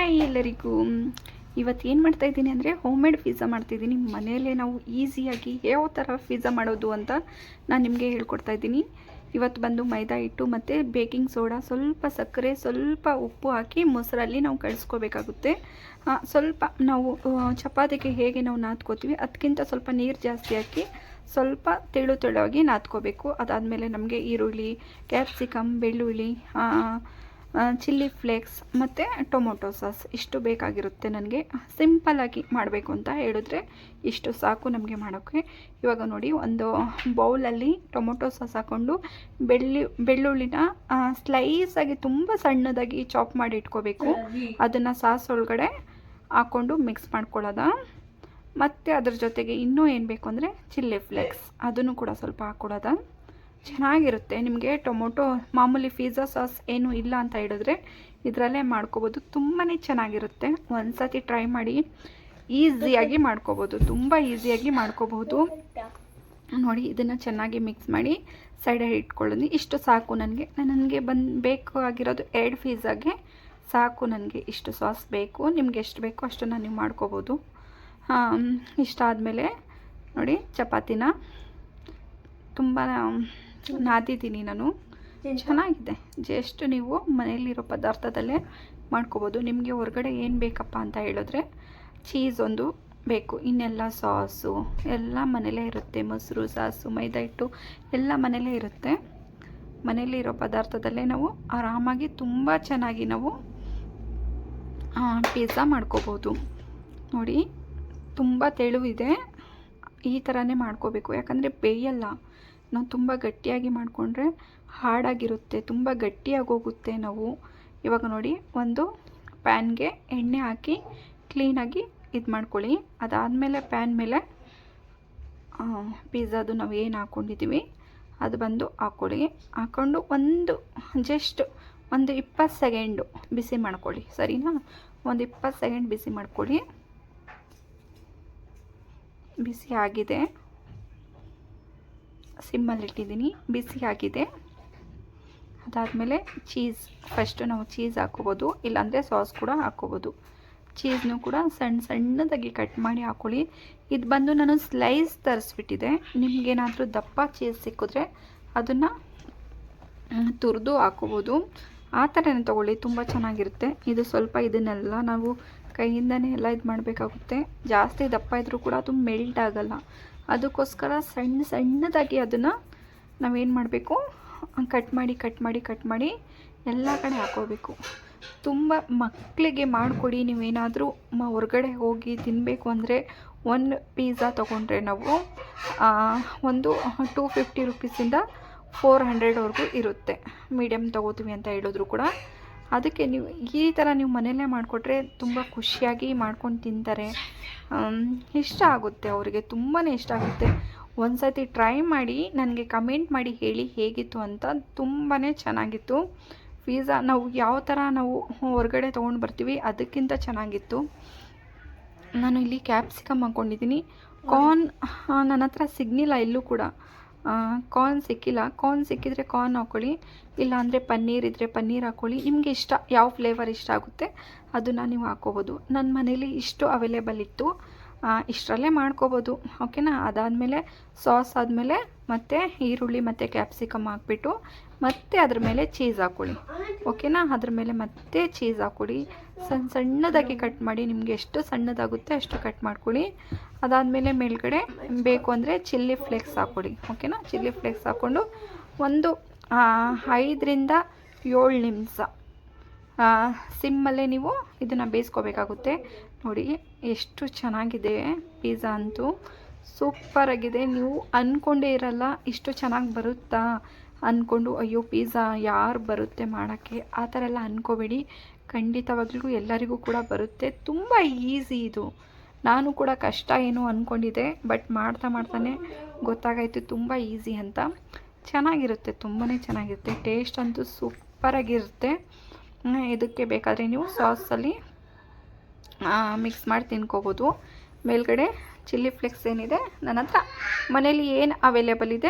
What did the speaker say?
Hi ಎಲ್ಲರಿಗೂ ಇವತ್ತು ಏನು ಮಾಡ್ತಾ ಇದ್ದೀನಿ ಅಂದರೆ ಹೋಮ್ ಮೇಡ್ ಪಿಜ್ಜಾ ಮಾಡ್ತಿದ್ದೀನಿ ಮನೆಯಲ್ಲೇ ನಾವು ಈಸಿಯಾಗಿ ಯಾವ ಥರ ಪಿಜ್ಜಾ ಮಾಡೋದು ಅಂತ ನಾನು ನಿಮಗೆ ಹೇಳ್ಕೊಡ್ತಾ ಇದ್ದೀನಿ. ಇವತ್ತು ಬಂದು ಮೈದಾ ಹಿಟ್ಟು ಮತ್ತು ಬೇಕಿಂಗ್ ಸೋಡಾ ಸ್ವಲ್ಪ ಸಕ್ಕರೆ, ಸ್ವಲ್ಪ ಉಪ್ಪು ಹಾಕಿ ಮೊಸರಲ್ಲಿ ನಾವು ಕಳಿಸ್ಕೋಬೇಕಾಗುತ್ತೆ. ಸ್ವಲ್ಪ ನಾವು ಚಪಾತಿಗೆ ಹೇಗೆ ನಾವು ನಾದ್ಕೋತೀವಿ ಅದಕ್ಕಿಂತ ಸ್ವಲ್ಪ ನೀರು ಜಾಸ್ತಿ ಹಾಕಿ ಸ್ವಲ್ಪ ತೆಳು ತೆಳುವಾಗಿ ನಾದ್ಕೋಬೇಕು. ಅದಾದಮೇಲೆ ನಮಗೆ ಈರುಳ್ಳಿ ಕ್ಯಾಪ್ಸಿಕಮ್ ಬೆಳ್ಳುಳ್ಳಿ ಚಿಲ್ಲಿ ಫ್ಲೇಕ್ಸ್ ಮತ್ತು ಟೊಮೊಟೊ ಸಾಸ್ ಇಷ್ಟು ಬೇಕಾಗಿರುತ್ತೆ ನನಗೆ. ಸಿಂಪಲಾಗಿ ಮಾಡಬೇಕು ಅಂತ ಹೇಳಿದ್ರೆ ಇಷ್ಟು ಸಾಕು ನಮಗೆ ಮಾಡೋಕ್ಕೆ ಇವಾಗ ನೋಡಿ ಒಂದು ಬೌಲಲ್ಲಿ ಟೊಮೊಟೊ ಸಾಸ್ ಹಾಕ್ಕೊಂಡು ಬೆಳ್ಳಿ ಬೆಳ್ಳುಳ್ಳಿನ ಸ್ಲೈಸಾಗಿ ತುಂಬ ಸಣ್ಣದಾಗಿ ಚಾಪ್ ಮಾಡಿ ಇಟ್ಕೋಬೇಕು. ಅದನ್ನು ಸಾಸ್ ಒಳಗಡೆ ಹಾಕ್ಕೊಂಡು ಮಿಕ್ಸ್ ಮಾಡ್ಕೊಳ್ಳೋದ? ಮತ್ತು ಅದ್ರ ಜೊತೆಗೆ ಇನ್ನೂ ಏನು ಬೇಕು ಅಂದರೆ ಚಿಲ್ಲಿ ಫ್ಲೇಕ್ಸ್ ಅದನ್ನು ಕೂಡ ಸ್ವಲ್ಪ ಹಾಕ್ಕೊಡೋದ ಚೆನ್ನಾಗಿರುತ್ತೆ. ನಿಮಗೆ ಟೊಮೊಟೊ, ಮಾಮೂಲಿ ಪಿಜ್ಜಾ ಸಾಸ್ ಏನು ಇಲ್ಲ ಅಂತ ಹೇಳಿದ್ರೆ ಇದರಲ್ಲೇ ಮಾಡ್ಕೋಬೋದು. ತುಂಬಾ ಚೆನ್ನಾಗಿರುತ್ತೆ. ಒಂದು ಸತಿ ಟ್ರೈ ಮಾಡಿ ಈಸಿಯಾಗಿ ಮಾಡ್ಕೋಬೋದು. ತುಂಬ ಈಸಿಯಾಗಿ ಮಾಡ್ಕೋಬಹುದು ನೋಡಿ, ಇದನ್ನು ಚೆನ್ನಾಗಿ ಮಿಕ್ಸ್ ಮಾಡಿ ಸೈಡಲ್ಲಿ ಇಟ್ಕೊಳ್ಳೋದು ಇಷ್ಟು ಸಾಕು ನನಗೆ. ನನಗೆ ಬಂದು ಬೇಕಾಗಿರೋದು ಎರಡು ಫೀಝಾಗೆ ಸಾಕು ನನಗೆ ಇಷ್ಟು ಸಾಸ್ ಬೇಕು. ನಿಮ್ಗೆ ಎಷ್ಟು ಬೇಕೋ ಅಷ್ಟನ್ನು ನೀವು ಮಾಡ್ಕೋಬೋದು. ಇಷ್ಟ ಇಷ್ಟಾದಮೇಲೆ ನೋಡಿ, ಚಪಾತಿನ ತುಂಬ ನಾದಿದ್ದೀನಿ ನಾನು. ಚೆನ್ನಾಗಿದೆ. ಜಸ್ಟ್ ನೀವು ಮನೆಯಲ್ಲಿರೋ ಪದಾರ್ಥದಲ್ಲೇ ಮಾಡ್ಕೋಬೋದು. ನಿಮಗೆ ಹೊರಗಡೆ ಏನು ಬೇಕಪ್ಪ ಅಂತ ಹೇಳಿದ್ರೆ ಚೀಸ್ ಒಂದು ಬೇಕು. ಇನ್ನೆಲ್ಲ ಸಾಸು ಎಲ್ಲ ಮನೇಲೇ ಇರುತ್ತೆ. ಮೊಸರು ಸಾಸು ಮೈದಾ ಹಿಟ್ಟು ಎಲ್ಲ ಮನೇಲೇ ಇರುತ್ತೆ. ಮನೇಲಿರೋ ಪದಾರ್ಥದಲ್ಲೇ ನಾವು ಆರಾಮಾಗಿ ತುಂಬ ಚೆನ್ನಾಗಿ ನಾವು ಪಿಜ್ಜಾ ಮಾಡ್ಕೋಬೋದು. ನೋಡಿ ತುಂಬ ತೆಳುವಿದೆ. ಈ ಥರನೇ ಮಾಡ್ಕೋಬೇಕು. ಯಾಕಂದರೆ ಬೇಯಲ್ಲ. ನಾವು ತುಂಬ ಗಟ್ಟಿಯಾಗಿ ಮಾಡಿಕೊಂಡ್ರೆ ಹಾರ್ಡಾಗಿರುತ್ತೆ ತುಂಬ ಗಟ್ಟಿಯಾಗಿ ಹೋಗುತ್ತೆ ನಾವು. ಇವಾಗ ನೋಡಿ, ಒಂದು ಪ್ಯಾನ್ಗೆ ಎಣ್ಣೆ ಹಾಕಿ ಕ್ಲೀನಾಗಿ ಇದು ಮಾಡ್ಕೊಳ್ಳಿ. ಅದಾದಮೇಲೆ ಪ್ಯಾನ್ ಮೇಲೆ ಪಿಜ್ಜಾದು ನಾವು ಏನು ಹಾಕ್ಕೊಂಡಿದ್ದೀವಿ ಅದು ಬಂದು ಹಾಕ್ಕೊಳ್ಳಿ ಹಾಕ್ಕೊಂಡು ಒಂದು, ಜಸ್ಟ್ ಒಂದು ಇಪ್ಪತ್ತು ಸೆಕೆಂಡು ಬಿಸಿ ಮಾಡ್ಕೊಳ್ಳಿ, ಸರಿನಾ? ಒಂದು ಇಪ್ಪತ್ತು ಸೆಕೆಂಡ್ ಬಿಸಿ ಮಾಡ್ಕೊಳ್ಳಿ. ಬಿಸಿ ಆಗಿದೆ. ಸಿಮ್ಮಲ್ಲಿ ಇಟ್ಟಿದ್ದೀನಿ. ಬಿಸಿ ಆಗಿದೆ. ಅದಾದಮೇಲೆ ಚೀಸ್ ಫಸ್ಟು ನಾವು ಚೀಸ್ ಹಾಕ್ಕೋಬೋದು. ಇಲ್ಲಾಂದರೆ ಸಾಸ್ ಕೂಡ ಹಾಕ್ಕೋಬೋದು. ಚೀಸ್ನು ಕೂಡ ಸಣ್ಣ ಸಣ್ಣದಾಗಿ ಕಟ್ ಮಾಡಿ ಹಾಕ್ಕೊಳ್ಳಿ ಇದು ಬಂದು ನಾನು ಸ್ಲೈಸ್ ತರಿಸ್ಬಿಟ್ಟಿದೆ. ನಿಮಗೇನಾದರೂ ದಪ್ಪ ಚೀಸ್ ಸಿಕ್ಕಿದ್ರೆ ಅದನ್ನು ತುರಿದು ಹಾಕ್ಕೋಬೋದು. ಆ ಥರನೇ ತೊಗೊಳ್ಳಿ, ತುಂಬ ಚೆನ್ನಾಗಿರುತ್ತೆ. ಇದು ಸ್ವಲ್ಪ ಇದನ್ನೆಲ್ಲ ನಾವು ಕೈಯಿಂದನೇ ಎಲ್ಲ ಇದು ಮಾಡಬೇಕಾಗುತ್ತೆ ಜಾಸ್ತಿ ದಪ್ಪ ಇದ್ದರೂ ಕೂಡ ಅದು ಮೆಲ್ಟ್ ಆಗಲ್ಲ. ಅದಕ್ಕೋಸ್ಕರ ಸಣ್ಣ ಸಣ್ಣದಾಗಿ ಅದನ್ನು ನಾವೇನು ಮಾಡಬೇಕು ಕಟ್ ಮಾಡಿ ಕಟ್ ಮಾಡಿ ಕಟ್ ಮಾಡಿ ಎಲ್ಲ ಕಡೆ ಹಾಕೋಬೇಕು. ತುಂಬ ಮಕ್ಕಳಿಗೆ ಮಾಡಿಕೊಡಿ, ನೀವೇನಾದರೂ ಮ ಹೊರಗಡೆ ಹೋಗಿ ತಿನ್ನಬೇಕು ಅಂದರೆ ಒಂದು ಪೀಝಾ ತೊಗೊಂಡ್ರೆ ನಾವು ಒಂದು ಟೂ ಫಿಫ್ಟಿ ರುಪೀಸಿಂದ ಫೋರ್ ಹಂಡ್ರೆಡ್ವರೆಗೂ ಇರುತ್ತೆ. ಮೀಡಿಯಮ್ ತೊಗೋತೀವಿ ಅಂತ ಹೇಳಿದ್ರು ಕೂಡ. ಅದಕ್ಕೆ ನೀವು ಈ ಥರ ನೀವು ಮನೆಯಲ್ಲೇ ಮಾಡಿಕೊಟ್ರೆ ತುಂಬ ಖುಷಿಯಾಗಿ ಮಾಡ್ಕೊಂಡು ತಿಂತಾರೆ. ಇಷ್ಟ ಆಗುತ್ತೆ ಅವರಿಗೆ ತುಂಬಾ ಇಷ್ಟ ಆಗುತ್ತೆ. ಒಂದು ಸತಿ ಟ್ರೈ ಮಾಡಿ, ನನಗೆ ಕಮೆಂಟ್ ಮಾಡಿ ಹೇಳಿ ಹೇಗಿತ್ತು ಅಂತ ತುಂಬಾ ಚೆನ್ನಾಗಿತ್ತು. ಪಿಝಾ ನಾವು ಯಾವ ಥರ ನಾವು ಹೊರಗಡೆ ತೊಗೊಂಡು ಬರ್ತೀವಿ ಅದಕ್ಕಿಂತ ಚೆನ್ನಾಗಿತ್ತು. ನಾನು ಇಲ್ಲಿ ಕ್ಯಾಪ್ಸಿಕಮ್ ಹಾಕ್ಕೊಂಡಿದ್ದೀನಿ ಕಾರ್ನ್ ನನ್ನ ಹತ್ರ ಸಿಗ್ನಿಲ್ಲ ಇಲ್ಲೂ ಕೂಡ. ಕಾರ್ನ್ ಸಿಕ್ಕಿಲ್ಲ. ಕಾರ್ನ್ ಸಿಕ್ಕಿದ್ರೆ ಕಾರ್ನ್ ಹಾಕ್ಕೊಳ್ಳಿ ಇಲ್ಲಾಂದರೆ ಪನ್ನೀರ್ ಇದ್ದರೆ ಪನ್ನೀರ್ ಹಾಕ್ಕೊಳ್ಳಿ ನಿಮಗೆ ಇಷ್ಟ ಯಾವ ಫ್ಲೇವರ್ ಇಷ್ಟ ಆಗುತ್ತೆ, ಅದನ್ನು ನೀವು ಹಾಕ್ಕೋಬೋದು ನನ್ನ ಮನೇಲಿ ಇಷ್ಟು ಅವೈಲೇಬಲ್ ಇತ್ತು. ಇಷ್ಟರಲ್ಲೇ ಮಾಡ್ಕೋಬೋದು. ಓಕೆನಾ ಅದಾದಮೇಲೆ ಸಾಸ್ ಆದಮೇಲೆ ಮತ್ತು ಈರುಳ್ಳಿ ಮತ್ತು ಕ್ಯಾಪ್ಸಿಕಮ್ ಹಾಕ್ಬಿಟ್ಟು ಮತ್ತೆ ಅದ್ರ ಮೇಲೆ ಚೀಸ್ ಹಾಕ್ಕೊಳ್ಳಿ. ಓಕೆನಾ ಅದ್ರ ಮೇಲೆ ಮತ್ತೆ ಚೀಸ್ ಹಾಕ್ಕೊಳ್ಳಿ. ಸಣ್ಣ ಸಣ್ಣದಾಗಿ ಕಟ್ ಮಾಡಿ, ನಿಮಗೆ ಎಷ್ಟು ಸಣ್ಣದಾಗುತ್ತೆ ಅಷ್ಟು ಕಟ್ ಮಾಡ್ಕೊಳ್ಳಿ. ಅದಾದಮೇಲೆ ಮೇಲ್ಗಡೆ ಬೇಕು ಅಂದರೆ ಚಿಲ್ಲಿ ಫ್ಲೇಕ್ಸ್ ಹಾಕ್ಕೊಳ್ಳಿ. ಓಕೆನಾ ಚಿಲ್ಲಿ ಫ್ಲೇಕ್ಸ್ ಹಾಕ್ಕೊಂಡು ಒಂದು ಐದರಿಂದ ಏಳು ನಿಮಿಷ. ಸಿಮ್ಮಲ್ಲೇ ನೀವು ಇದನ್ನು ಬೇಯಿಸ್ಕೋಬೇಕಾಗುತ್ತೆ. ನೋಡಿ, ಎಷ್ಟು ಚೆನ್ನಾಗಿದೆ ಪಿಜ್ಜಾ ಅಂತೂ. ಸೂಪರಾಗಿದೆ. ನೀವು ಅಂದ್ಕೊಂಡೇ ಇರಲ್ಲ ಇಷ್ಟು ಚೆನ್ನಾಗಿ ಬರುತ್ತಾ? ಅಂದ್ಕೊಂಡು, ಅಯ್ಯೋ ಪಿಝಾ ಯಾರು ಬರುತ್ತೆ ಮಾಡೋಕ್ಕೆ? ಆ ಥರ ಎಲ್ಲ ಅಂದ್ಕೋಬೇಡಿ ಖಂಡಿತವಾಗ್ಲೂ ಎಲ್ಲರಿಗೂ ಕೂಡ ಬರುತ್ತೆ. ತುಂಬ ಈಸಿ ಇದು. ನಾನು ಕೂಡ ಕಷ್ಟ ಏನು ಅಂದ್ಕೊಂಡಿದ್ದೆ ಬಟ್ ಮಾಡ್ತಾ ಮಾಡ್ತಾನೆ ಗೊತ್ತಾಗಾಯಿತು ತುಂಬ ಈಸಿ ಅಂತ. ಚೆನ್ನಾಗಿರುತ್ತೆ ತುಂಬಾ ಚೆನ್ನಾಗಿರುತ್ತೆ. ಟೇಸ್ಟ್ ಅಂತೂ ಸೂಪರಾಗಿರುತ್ತೆ ಇದಕ್ಕೆ ಬೇಕಾದರೆ ನೀವು ಸಾಸಲ್ಲಿ ಮಿಕ್ಸ್ ಮಾಡಿ ತಿನ್ಕೋಬೋದು. ಮೇಲ್ಗಡೆ ಚಿಲ್ಲಿ ಫ್ಲೆಕ್ಸ್ ಏನಿದೆ ನನ್ನ ಹತ್ರ ಮನೇಲಿ ಏನು ಅವೈಲೇಬಲ್ ಇದೆ?